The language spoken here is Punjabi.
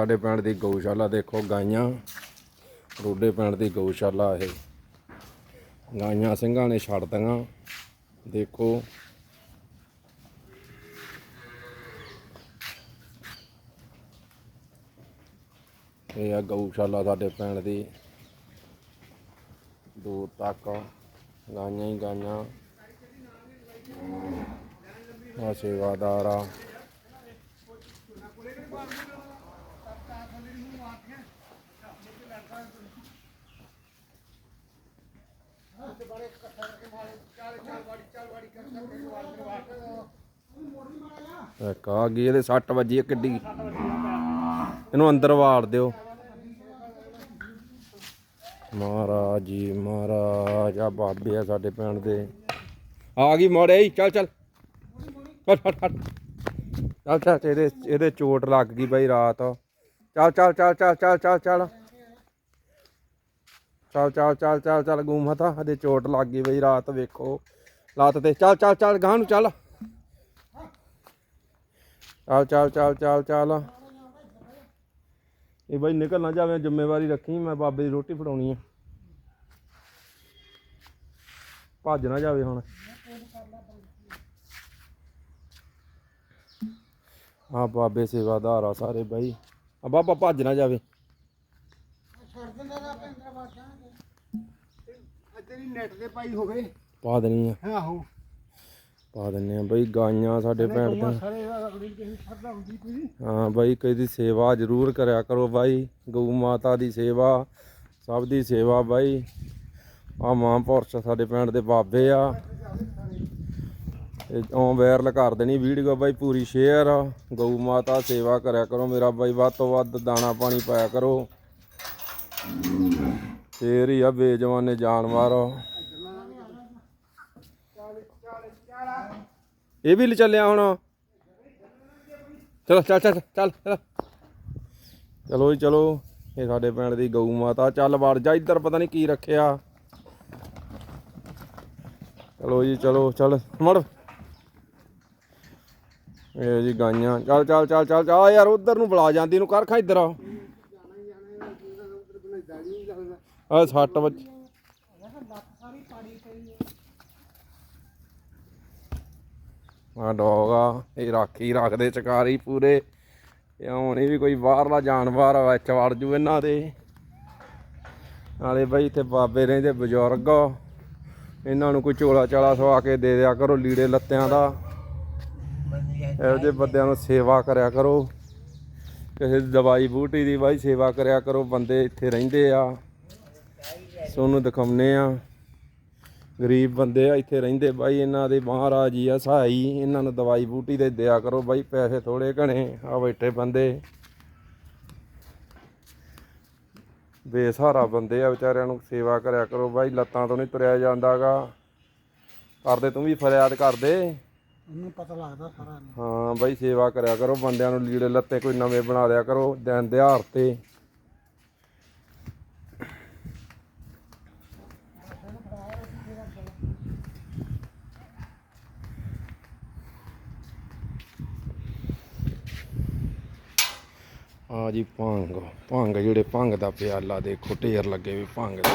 ਸਾਡੇ ਪਿੰਡ ਦੀ ਗਊਸ਼ਾਲਾ ਦੇਖੋ, ਗਾਈਆਂ, ਰੋਡੇ ਪਿੰਡ ਦੀ ਗਊਸ਼ਾਲਾ ਇਹ। ਗਾਈਆਂ ਸਿੰਘਾਂ ਨੇ ਛੱਡਤੀਆਂ ਦੇਖੋ। ਇਹ ਆ ਗਊਸ਼ਾਲਾ ਸਾਡੇ ਪਿੰਡ ਦੀ। ਦੂਰ ਤੱਕ ਗਾਈਆਂ ਹੀ ਗਾਈਆਂ। ਆ ਸੇਵਾਦਾਰ ਆ ਇੱਕ ਆ ਗਈ, ਇਹਦੇ 60 ਵੱਜੀ ਕਿੱਡੀ ਇਹਨੂੰ ਅੰਦਰ ਵਾੜ ਦਿਓ। ਮਹਾਰਾਜ ਜੀ, ਮਹਾਰਾਜ ਆ ਬਾਬੇ ਆ ਸਾਡੇ ਪਿੰਡ ਦੇ। ਆ ਗਈ ਮੋੜੇ ਈ ਚੱਲ ਚੱਲ। ਫਟ ਫਟ ਹਟ ਚੱਲ ਚੱਲ, ਇਹਦੇ ਇਹਦੇ ਚੋਟ ਲੱਗ ਗਈ ਬਈ ਰਾਤ। ਚੱਲ ਚੱਲ ਚੱਲ ਚੱਲ ਚੱਲ ਚੱਲ ਚੱਲ ਚੱਲ ਚੱਲ ਚੱਲ ਚੱਲ ਚੱਲ ਗੂਮਤਾ ਇਹਦੇ ਚੋਟ ਲੱਗ ਗਈ ਬਈ ਰਾਤ ਵੇਖੋ ਲੱਤ ਤੇ ਚੱਲ ਚੱਲ ਚੱਲ ਗਾਂ ਨੂੰ ਚੱਲ ਚੱਲ ਚੱਲ ਚੱਲ ਚੱਲ ਚੱਲ ਇਹ ਬਾਈ ਨਿਕਲ ਨਾ ਜਾਵੇ ਜ਼ਿੰਮੇਵਾਰੀ ਰੱਖੀ ਮੈਂ ਬਾਬੇ ਦੀ ਰੋਟੀ ਫੜਾਉਣੀ ਆ ਭੱਜ ਨਾ ਜਾਵੇ ਹੁਣ ਆ ਬਾਬੇ ਸੇਵਾਦਾਰ ਆ ਸਾਰੇ ਬਾਈ ਆ ਬਾਬਾ ਭੱਜ ਨਾ ਜਾਵੇ। ਤੇਰੀ ਨੈਟ ਤੇ ਪਾਈ ਹੋਵੇ। ਪਾ ਦੇਣੀ ਆ। ਆਹੋ। ਪਾ ਦਿੰਨੇ ਆ ਬਈ ਗਾਈਆਂ ਸਾਡੇ ਹੁੰਦੀ ਕੋਈ। ਹਾਂ ਬਾਈ ਕਈ ਦੀ ਸੇਵਾ ਜ਼ਰੂਰ ਕਰਿਆ ਕਰੋ ਬਾਈ। ਗਊ ਮਾਤਾ ਦੀ ਸੇਵਾ ਸਭ ਦੀ ਸੇਵਾ ਬਾਈ। ਆ ਮਹਾਂਪੁਰਸ਼ ਸਾਡੇ ਪਿੰਡ ਦੇ ਬਾਬੇ ਆ। ਉਹ ਵਾਇਰਲ ਕਰ ਦੇਣੀ ਵੀਡੀਓ ਬਾਈ ਪੂਰੀ ਸ਼ੇਅਰ। ਗਊ ਮਾਤਾ ਸੇਵਾ ਕਰਿਆ ਕਰੋ ਮੇਰਾ ਬਾਈ, ਵੱਧ ਤੋਂ ਵੱਧ ਦਾਣਾ ਪਾਣੀ ਪਾਇਆ ਕਰੋ। ਫੇਰ ਹੀ ਆ ਬੇਜਵਾਨੇ ਜਾਨਵਰ। ਇਹ ਵੀ ਚੱਲਿਆ ਹੁਣ। ਚਲੋ, ਚੱਲ ਚੱਲ ਚੱਲ ਚੱਲ। ਚਲੋ ਜੀ, ਚਲੋ। ਇਹ ਸਾਡੇ ਪਿੰਡ ਦੀ ਗਊ ਮਾਤਾ ਚੱਲ ਵੜ ਜਾ, ਇੱਧਰ ਪਤਾ ਨਹੀਂ ਕੀ ਰੱਖਿਆ। ਚਲੋ ਜੀ, ਚਲੋ, ਚੱਲ, ਮੜ। ਇਹ ਜੀ ਗਾਈਆਂ। ਚੱਲ ਚੱਲ ਚੱਲ ਚੱਲ ਆ ਯਾਰ, ਉਧਰ ਨੂੰ ਬੁਲਾ ਜਾਂਦੀ ਨੂੰ ਕਰ ਖਾ ਇੱਧਰ ਆ। ਆ 60 ਵਜੇ ਆ ਡੋਗ ਆ। ਇਹ ਰਾਖੀ ਰੱਖਦੇ ਚਕਾਰੀ ਪੂਰੇ। ਇਹ ਹੁਣ ਇਹ ਵੀ ਕੋਈ ਬਾਹਰਲਾ ਜਾਨਵਰ ਆ, ਵਿੱਚ ਵੜ ਜੂ ਇਹਨਾਂ ਦੇ। ਨਾਲੇ ਬਈ ਇੱਥੇ ਬਾਬੇ ਰਹਿੰਦੇ ਬਜ਼ੁਰਗ। ਇਹਨਾਂ ਨੂੰ ਕੋਈ ਚੋਲਾ ਚਾਲਾ ਸਵਾ ਕੇ ਦੇ ਦਿਆ ਕਰੋ ਲੀੜੇ ਲੱਤਿਆਂ ਦਾ। ਇਹੋ ਜਿਹੇ ਬੰਦਿਆਂ ਨੂੰ ਸੇਵਾ ਕਰਿਆ ਕਰੋ। ਕਿਸੇ ਦਵਾਈ ਬੂਟੀ ਦੀ ਬਾਈ ਸੇਵਾ ਕਰਿਆ ਕਰੋ, ਬੰਦੇ ਇੱਥੇ ਰਹਿੰਦੇ ਆ। ਸੋਨੂੰ ਦਿਖਾਉਨੇ ਆ। ਗਰੀਬ ਬੰਦੇ ਆ, ਇੱਥੇ ਰਹਿੰਦੇ ਬਾਈ, ਇਹਨਾਂ ਦੇ ਮਹਾਰਾਜ ਹੀ ਆ, ਸਹਾਈ। ਇਹਨਾਂ ਨੂੰ ਦਵਾਈ ਬੂਟੀ ਦੇ ਦਿਆ ਕਰੋ ਬਾਈ, ਪੈਸੇ ਥੋੜੇ ਘਣੇ। ਆ ਬੈਠੇ ਬੰਦੇ। ਬੇਸਹਾਰਾ ਬੰਦੇ ਆ, ਵਿਚਾਰਿਆਂ ਨੂੰ ਸੇਵਾ ਕਰਿਆ ਕਰੋ ਬਾਈ। ਲੱਤਾਂ ਤੋਂ ਨਹੀਂ ਤੁਰਿਆ ਜਾਂਦਾਗਾ। ਕਰਦੇ ਤੂੰ ਵੀ ਫਰਿਆਦ ਕਰਦੇ। ਉਹਨੂੰ ਪਤਾ ਲੱਗਦਾ ਸਾਰਾ ਹਾਂ ਬਾਈ ਸੇਵਾ ਕਰਿਆ ਕਰੋ, ਬੰਦਿਆਂ ਨੂੰ ਲੀੜੇ ਲੱਤੇ ਕੋਈ ਨਵੇਂ ਬਣਾ ਦਿਆ ਕਰੋ, ਦਿਨ ਦਿਹਾੜ ਤੇ। ਆ ਜੀ ਭੰਗ ਭੰਗ ਜਿਹੜੇ ਭੰਗ ਦਾ ਪਿਆਲਾ ਦੇਖੋ, ਢੇਰ ਲੱਗੇ ਵੀ ਭੰਗ ਦੇ।